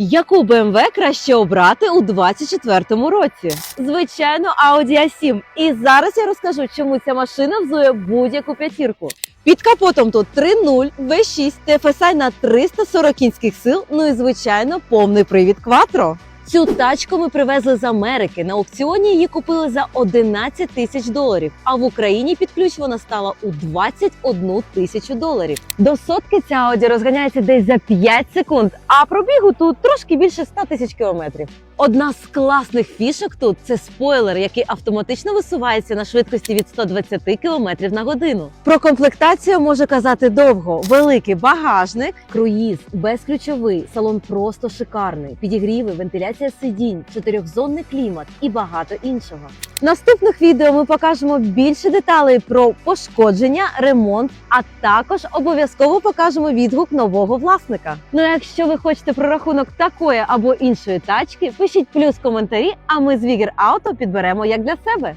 Яку BMW краще обрати у 2024 році? Звичайно, Audi A7. І зараз я розкажу, чому ця машина взує будь-яку п'ятірку. Під капотом тут 3.0, V6, TFSI на 340 кінських сил, ну і звичайно повний привід Quattro. Цю тачку ми привезли з Америки. На аукціоні її купили за 11 тисяч доларів. А в Україні під ключ вона стала у 21 тисячу доларів. До сотки ця Audi розганяється десь за 5 секунд, а пробігу тут трошки більше 100 тисяч кілометрів. Одна з класних фішок тут це спойлер, який автоматично висувається на швидкості від 120 км на годину. Про комплектацію може казати довго: великий багажник, круїз, безключовий, салон просто шикарний, підігріви, вентиляція сидінь, чотирьохзонний клімат і багато іншого. В наступних відео ми покажемо більше деталей про пошкодження, ремонт, а також обов'язково покажемо відгук нового власника. Ну а якщо ви хочете прорахунок такої або іншої тачки, пишіть плюс коментарі, а ми з Вігер Ауто підберемо як для себе.